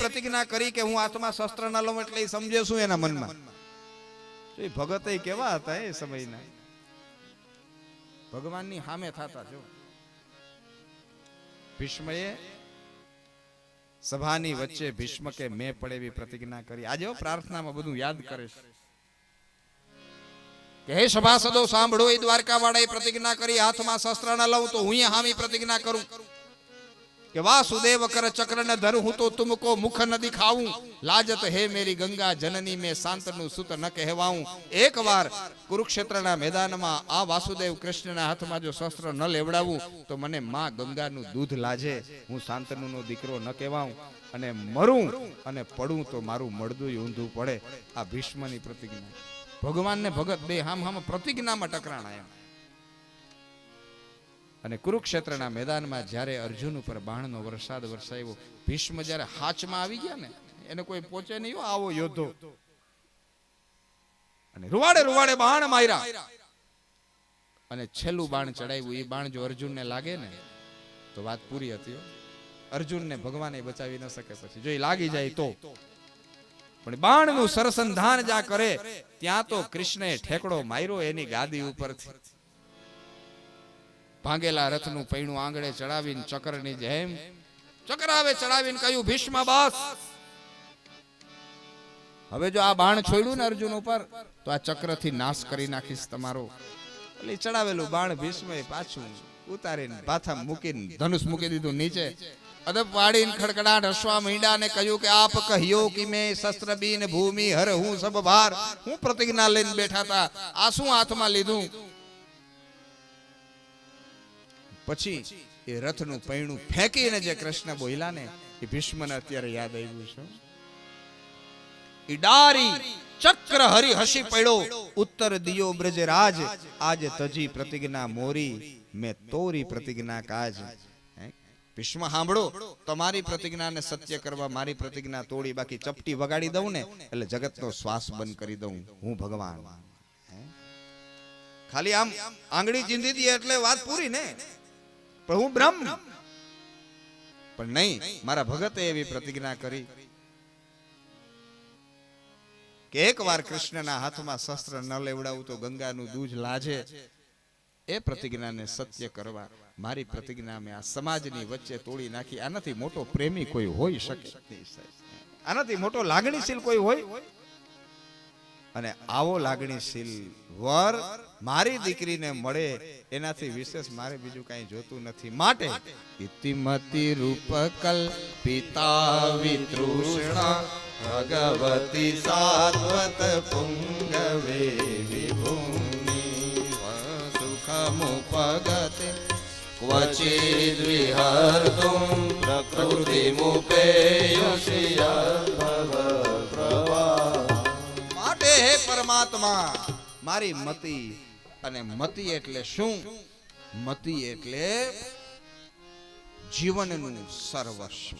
પ્રતિજ્ઞા કરી કે હું હાથમાં શસ્ત્ર ન લઉં એટલે એ સમજે શું એના મનમાં? તો એ ભગત એ કેવા હતા એ સમયના? ભગવાનની સામે થતા, જો. ભીષ્મએ સભાની વચ્ચે ભીષ્મ કે મેં પડે એવી પ્રતિજ્ઞા કરી. આજે હો પ્રાર્થનામાં બધું યાદ કરે છે. કે હે સભાસદો, સાંભળો, એ દ્વારકા વાળાએ પ્રતિજ્ઞા કરી હાથમાં શસ્ત્ર ન લઉં તો હું હામી પ્રતિજ્ઞા કરું. કે વાસુદેવ કર ચક્ર ન ધર, હું તો તુમકો મુખ ન દિખાવું. લાજત હે મેરી ગંગા જનની, મેં શાંતનું સુત ન કહેવાઉં. એકવાર કુરુક્ષેત્રના મેદાનમાં આ વાસુદેવ કૃષ્ણના હાથમાં જો શસ્ત્ર ન લેવડાવું, તો મને માં ગંગાનું દૂધ લાજે. હું શાંતનુનો દીકરો ન કહેવાઉં. અને મરું અને પડું તો મારું મળદું ઊંધું પડે. આ ભીષ્મની પ્રતિજ્ઞા. ભગવાન ને ભગત બે હામ હામ પ્રતિજ્ઞામાં ટકરાણા એમ અને કુરુક્ષેત્રના મેદાનમાં જ્યારે અર્જુન ઉપર બાણનો વરસાદ વરસાવ્યો ભીષ્મ જ્યારે હાચમાં આવી ગયા ને, એને કોઈ પહોંચે નહીં આવો યોદ્ધો. અને રૂવાડે રૂવાડે બાણ માર્યા. અને છેલ્લું બાણ ચડાવ્યું, એ બાણ જો અર્જુનને લાગે ને, તો વાત પૂરી હતી. અર્જુનને ભગવાને બચાવી ન શકે પછી. જો એ લાગી જાય તો. પણ બાણનું સરસંધાન જ્યાં કરે, ત્યાં તો કૃષ્ણએ ઠેકડો માર્યો એની ગાદી ઉપરથી. ભાંગેલા રથનું પૈણું આંગળે ચડાવીને ચક્રની જેમ ચક્રાવે ચડાવીને કહ્યું, ભીષ્મ બસ. હવે જો આ બાણ છોડ્યું ને અર્જુન ઉપર, તો આ ચક્રથી નાશ કરી નાખીશ તમારો. એટલે ચડાવેલું બાણ ભીષ્મએ પાછું ઉતારીને પાથા મૂકીને ધનુષ મૂકી દીધું નીચે. અદબ વાળીને ખડખડાટ હસવા મીંડા ને કહ્યું કે, આપ કહ્યો કે મેં શસ્ત્ર બીન ભૂમિ હર હું સબ ભાર. હું પ્રતિજ્ઞા લઈને બેઠા હતા આ શું હાથમાં લીધું? પછી એ રથનું પૈણું ફેંકીને જે કૃષ્ણ બોલ્યા ને એ ભીષ્મને અત્યારે યાદ આવ્યું છે. ઈડારી ચક્ર હરી હસી પડ્યો. ઉત્તર દિયો બ્રજરાજ, આજ તજી પ્રતિજ્ઞા મોરી, મે તોરી પ્રતિજ્ઞા કાજ. ભીષ્મ સાંભળો તમારી પ્રતિજ્ઞાને સત્ય કરવા મારી પ્રતિજ્ઞા તોડી બાકી ચપટી વગાડી દઉં ને, એટલે જગતનો શ્વાસ બંધ કરી દઉં હું ભગવાન? ખાલી આમ આંગળી ચીંધી દઈએ એટલે વાત પૂરી ને? પણ હું બ્રહ્મ. પણ નહીં મારા ભગતે એવી પ્રતિજ્ઞા કરી કે એકવાર કૃષ્ણના હાથમાં શસ્ત્ર ન લેવડાવું તો ગંગાનું દૂધ લાજે. એ પ્રતિજ્ઞાને સત્ય કરવા મારી પ્રતિજ્ઞા મેં આ સમાજની વચ્ચે તોડી નાખી. આનાથી મોટો પ્રેમી કોઈ હોઈ શકે. આનાથી મોટો લાગણીશીલ કોઈ હોય? અને આવો લાગણીશીલ વર મારી દીકરીને મળે, એનાથી વિશેષ મારે બીજું કાંઈ જોતું નથી. માટે ઇતિમતિ રૂપકલ પિતા વિતૃષ્ણા ભગવતી સાત્વત પુંગવે વિભૂમિ સુખમુપગતે, ક્વચિદ વિહર્તુમ ભવ પરમાત્મા, મારી મતિ. અને મતિ એટલે શું? મતિ એટલે જીવનનું સર્વસ્વ.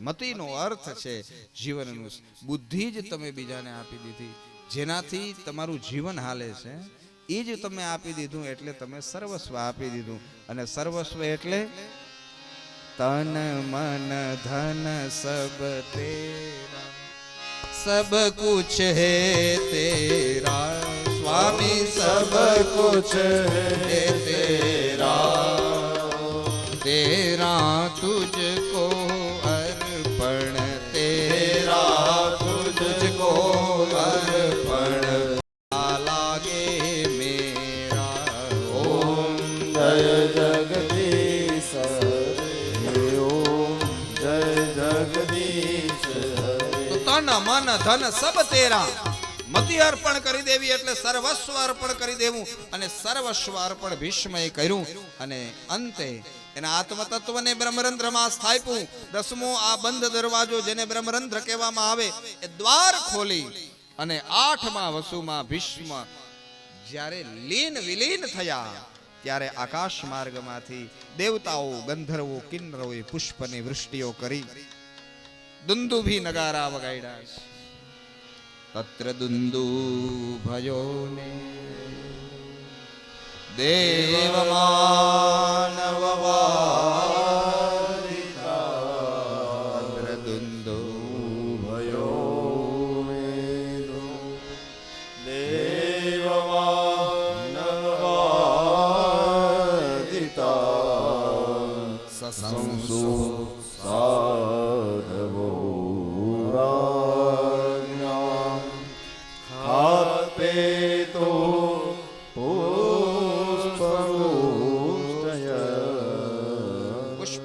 મતિનો અર્થ છે જીવનનું બુદ્ધિ જ તમે બીજાને આપી દીધી. જેનાથી તમારું જીવન હાલે છે એ જ તમે આપી દીધું એટલે તમે સર્વસ્વ આપી દીધું. અને સર્વસ્વ એટલે તન, મન, ધન, સબ તેરા सब कुछ है तेरा स्वामी सब कुछ है तेरा तेरा ધન સબ તેરા. મતિ અર્પણ કરી દેવી એટલે સર્વસ્વ અર્પણ કરી દેવું અને સર્વસ્વ અર્પણ ભીષ્મએ કર્યું અને અંતે એના આત્મતત્વને બ્રહ્મરંધ્રમાં સ્થાપ્યું. દસમો આ બંધ દરવાજો જેને બ્રહ્મરંધ્ર કહેવામાં આવે, એ દ્વાર ખોલી અને આઠમા વસુમાં ભીષ્મ જ્યારે લીન વિલીન થયા, ત્યારે આકાશ માર્ગમાંથી દેવતાઓ, ગંધર્વો, કિન્નરોએ પુષ્પની વૃષ્ટિઓ કરી. દુંદુભી નગારા વગાડ્યા તત્ર દુંદુ ભયો ને દેવમાનવ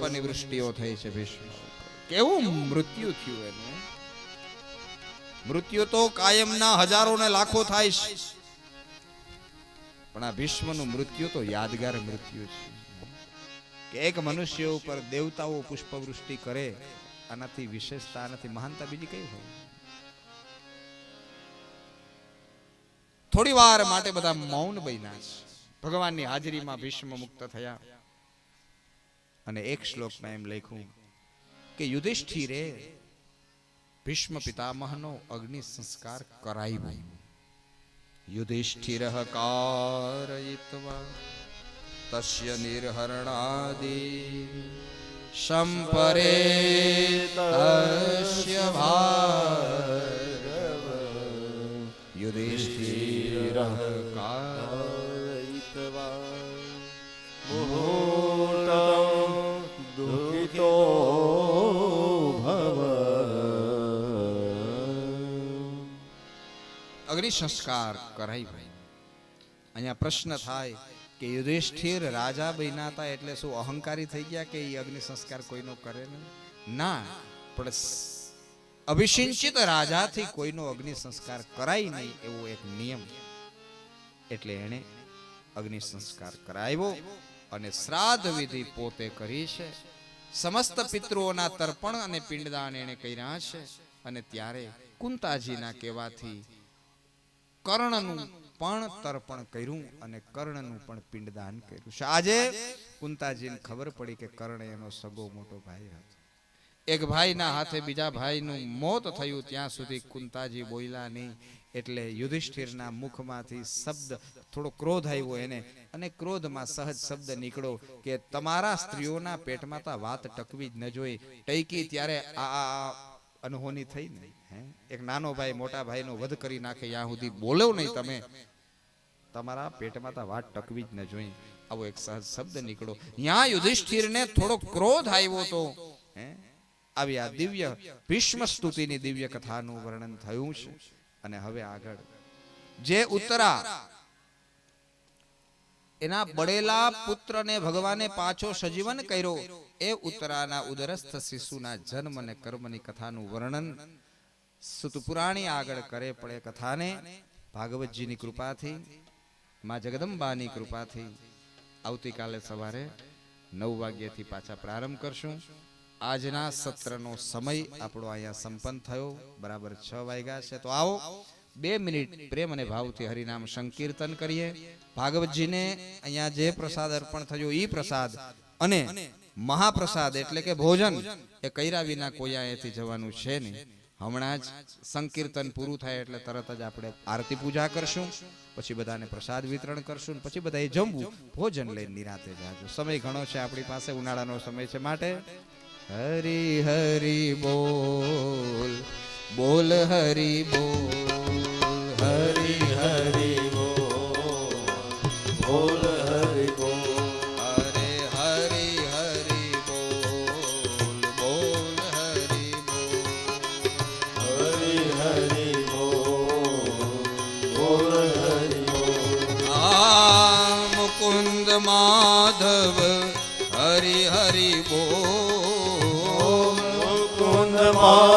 છે ભીષ્મ. કેવું મૃત્યુ થયું એને? મૃત્યુ તો કાયમના હજારો ને લાખો થાય છે. પણ આ ભીષ્મનું મૃત્યુ તો યાદગાર મૃત્યુ છે. કે એક મનુષ્ય ઉપર દેવતાઓ પુષ્પવૃષ્ટિ કરે, આનાથી વિશેષતા, આનાથી મહાનતા બીજી કઈ હોય? થોડી વાર માટે બધા મૌન બન્યા છે. ભગવાનની હાજરીમાં ભીષ્મ મુક્ત થયા. અને એક શ્લોકમાં એમ લખ્યું કે યુધિષ્ઠિરે ભીષ્મ પિતામહનો અગ્નિ સંસ્કાર કરાવ્યો યુધિષ્ઠિર કારયિત્વા તસ્ય નિર્હરણાદિ સંપરે તસ્ય ભાર્ગવ યુધિષ્ઠિર મુહૂર્તં દુઃખિતો ભવ અગ્નિ સંસ્કાર કરાય ભાઈ અહીંયા પ્રશ્ન થાય કે યુધિષ્ઠિર રાજા બન્યા હતા એટલે શું અહંકારી થઈ ગયા કે એ અગ્નિ સંસ્કાર કોઈનો કરે નહીં ના પણ અભિષિંચિત રાજાથી કોઈનો અગ્નિ સંસ્કાર કરાય નહીં એવો એક નિયમ એટલે એણે અગ્નિ સંસ્કાર કરાવ્યો અને શ્રાદ્ધ વિધિ પોતે કરી છે સમસ્ત પિતૃઓના તર્પણ અને પિંડદાન એણે કર્યા છે. અને ત્યારે કુંતાજીના કહેવાથી કર્ણનું પણ તર્પણ કર્યું અને કર્ણનું પણ પિંડદાન કર્યું છે. આજે કુંતાજીને ખબર પડી કે કર્ણ એનો સગો મોટો ભાઈ હતો. એક ભાઈના હાથે બીજા ભાઈનું મોત થયું, ત્યાં સુધી કુંતાજી બોલ્યા નહીં. એટલે યુધિષ્ઠિરના મુખમાંથી શબ્દ થોડો ક્રોધ આવ્યો એને. અને ક્રોધમાં સહજ શબ્દ નીકળો કે તમારા સ્ત્રીઓના પેટમાં તો વાત ટકવી જ ન જોઈ ટૈકી ત્યારે આ અનહોની થઈ ને એક નાનો ભાઈ, મોટા ભાઈનો વધ કરી નાખે ત્યાં સુધી બોલો નહીં તમે. તમારા પેટમાં તો વાત ટકવી જ ન જોઈ આવો એક સહજ શબ્દ નીકળો ત્યાં યુધિષ્ઠિરને થોડો ક્રોધ આવ્યો તો, હે? આવી આ દિવ્ય ભીષ્મ સ્તુતિની દિવ્ય કથાનું વર્ણન થયું છે અને હવે આગળ. જે ઉત્તરા. એના બળેલા પુત્રને ભગવાને પાછો સજીવન કર્યો. એ ઉત્તરાના ઉદરસ્થ શિશુના જન્મ અને કર્મની કથાનું વર્ણન સુતપુરાણી આગળ કરે પડે કથાને. ભાગવતજીની કૃપાથી, માં જગદંબાની કૃપાથી. આવતીકાલે સવારે નવ વાગ્યાથી પાછા પ્રારંભ કરશું. આજના સત્રનો સમય આપણો અહીંયા સંપન્ન થયો. બરાબર છ વાગ્યા છે. તો આવો, બે મિનિટ પ્રેમ અને ભાવથી હરિનામ સંકીર્તન કરીએ. ભાગવતજીને અહીંયા જે પ્રસાદ અર્પણ થયો એ પ્રસાદ અને મહાપ્રસાદ એટલે કે ભોજન એ કર્યા વિના કોઈ અહીંયાથી જવાનું છે નહીં. હમણાં જ સંકીર્તન પૂરું થાય એટલે તરત જ આપણે આરતી પૂજા કરશું, પછી બધાને પ્રસાદ વિતરણ કરશું પછી બધાએ જમવું, ભોજન લઈને નિરાતે જાજો. સમય ઘણો છે આપણી પાસે, ઉનાળાનો સમય છે માટે. હરી હરિ બોલ બોલ હરિ બોલ, હરિ હરિ બોલ બોલ હરિ બોલ હરે હરિ હરિ બોલ બોલ હરિ બોલ, હરિ હરિ બોલ બોલ હરિ બોલ. આ મુકુંદ માધવ હરિ હરિ બોલ. મુકુંદ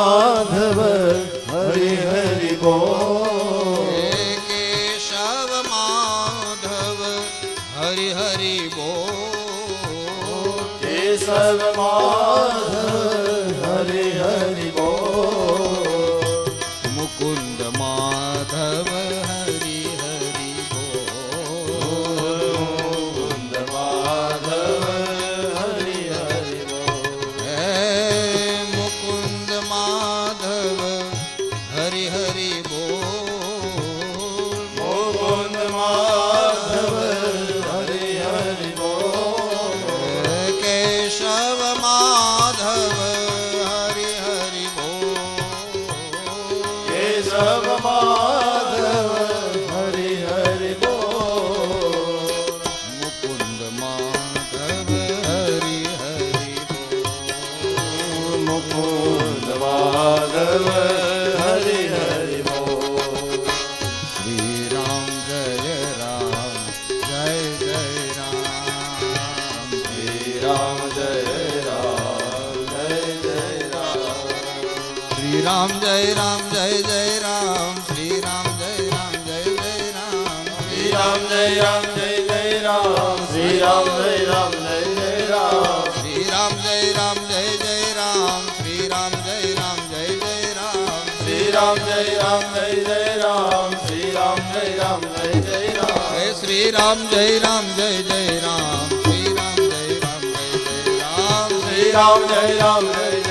શ્રી રામ જય રામ જય જય રામ શ્રી રામ જય રામ જય જય રામ શ્રી રામ જય રામ જય જય રામ શ્રી રામ જય રામ જય જય રામ શ્રી રામ જય રામ જય જય રામ શ્રી રામ જય રામ જય જય રામ શ્રી રામ જય રામ જય જય રામ શ્રી રામ જય રામ જય જય રામ હે શ્રી રામ જય રામ જય જય રામ શ્રી રામ જય રામ જય જય રામ શ્રી રામ જય રામ જય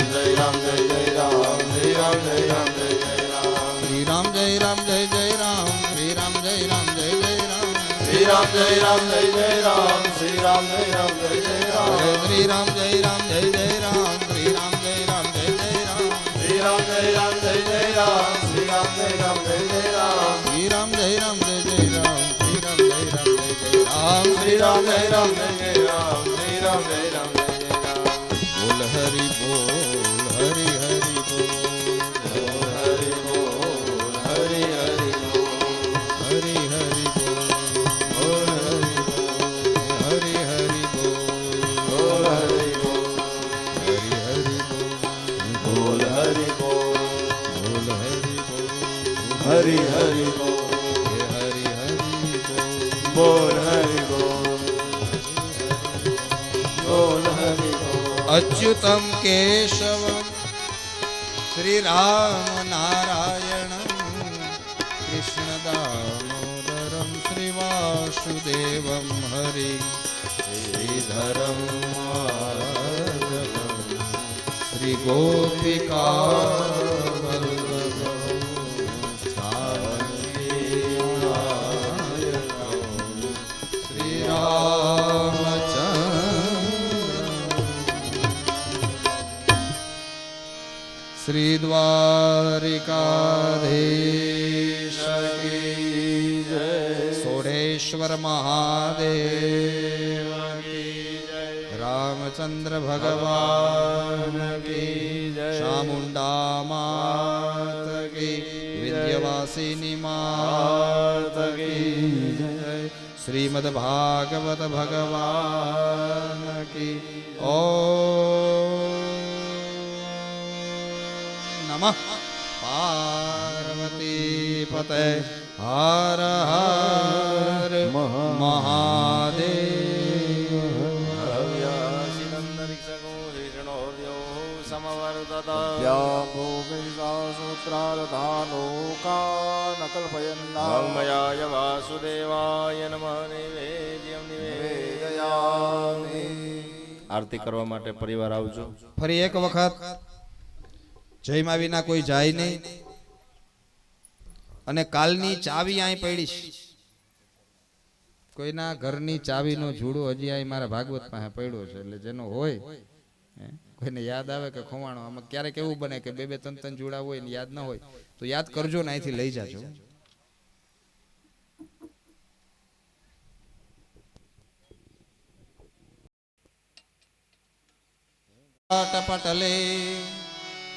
શ્રી રામ જય રામ જય જય રામ શ્રી રામ જય રામ જય જય રામ શ્રી રામ જય રામ જય જય રામ શ્રી રામ જય રામ જય જય રામ શ્રી રામ જય રામ જય જય રામ શ્રી રામ જય રામ જય જય રામ હરે શ્રી રામ જય રામ જય જય રામ શ્રી રામ જય રામ જય જય રામ શ્રી રામ જય રામ જય જય રામ શ્રી રામ જય રામ જય જય રામ શ્રી अच्युतम केशवम શ્રી રામ નારાયણ. કૃષ્ણ દામોદરમ શ્રી વાસુદેવમ હરિ. શ્રીધરમ શ્રી ગોપિકા દ્વારિકાધીશ સોઢેશ્વર મહાદેવ રામચંદ્ર ભગવાન ચામુંડા માત કી વિંધ્યવાસિની માત કી શ્રીમદ ભાગવત ભગવાન કી ઓ નમઃ પાર્વતી પતે હર હર મહાદેવ ્રાનોકાનકલ્પયન્નામયાય વાસુદેવાય નમઃ નિવેદ્યમ નિવેદયા આરતી કરવા માટે પરિવાર આવજો। ફરી એક વખત જયમાં વિના કોઈ જાય નહીં. અને કાલની ચાવી અહીં પડીશ. કોઈના ઘરની ચાવીનો જુડો હજી અહીં મારા ભાગવત પાસે પડ્યો છે, એટલે જેનો હોય કોઈને યાદ આવે કે ખોવાણો, આમાં ક્યારેક એવું બને કે બે બે ત્રણ ત્રણ જુડા હોય ને યાદ ન હોય, તો યાદ કરજો ને અહીંથી લઈ જાજો. પટલે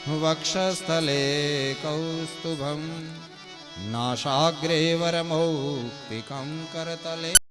वक्षस्थले कौस्तुभं नाशाग्रे वरमौक्तिकं करतले